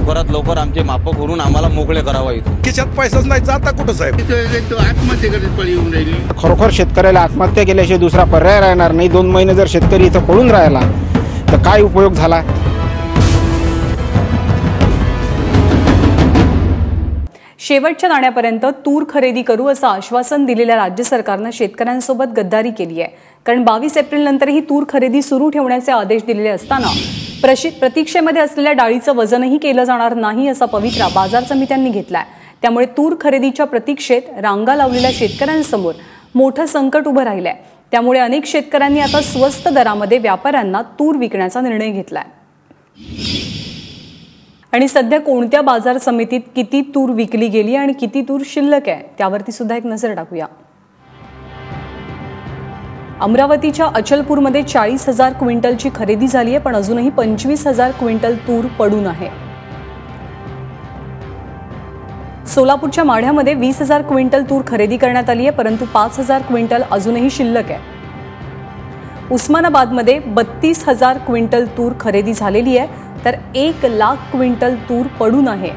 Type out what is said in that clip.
लवकरात लवकर आमचे मापं करून आम्हाला मोकळे करावा इथून खिशात पैसाच नाही जाता कुठं साहेब? तो आत्महत्येकडे पळी येऊन राहिली. खरोखर शेतकऱ्याला आत्महत्या केल्याशिवाय दुसरा पर्याय राहणार नाही. दोन महिने जर शेतकरी इथं पळून राहिला तर काय उपयोग झाला? शेवटच्या नाण्यापर्यंत तूर खरेदी करू असं आश्वासन दिलेल्या राज्य सरकारनं शेतकऱ्यांसोबत गद्दारी केली आहे. कारण बावीस एप्रिलनंतरही तूर खरेदी सुरू ठेवण्याचे आदेश दिलेले असताना प्रशि प्रतीक्षेमध्ये असलेल्या डाळीचं वजनही केलं जाणार नाही असा पवित्रा बाजार समित्यांनी घेतलाय. त्यामुळे तूर खरेदीच्या प्रतीक्षेत रांगा लावलेल्या शेतकऱ्यांसमोर मोठं संकट उभं राहिलंय. त्यामुळे अनेक शेतकऱ्यांनी आता स्वस्त दरामध्ये व्यापाऱ्यांना तूर विकण्याचा निर्णय घेतलाय. आणि सध्या कोणत्या बाजार समितीत किती तूर विकली गेली आणि किती तूर शिल्लक आहे त्यावरती सुद्धा एक नजर टाकूया. अमरावतीच्या अचलपूरमध्ये चाळीस हजार क्विंटलची खरेदी झाली आहे पण अजूनही पंचवीस हजार क्विंटल तूर पडून आहे. सोलापूरच्या माढ्यामध्ये वीस हजार क्विंटल तूर खरेदी करण्यात आली आहे परंतु पाच हजार क्विंटल अजूनही शिल्लक आहे. उस्मानाबादमध्ये बत्तीस हजार क्विंटल तूर खरेदी झालेली आहे तर एक लाख क्विंटल तूर पडून आहे.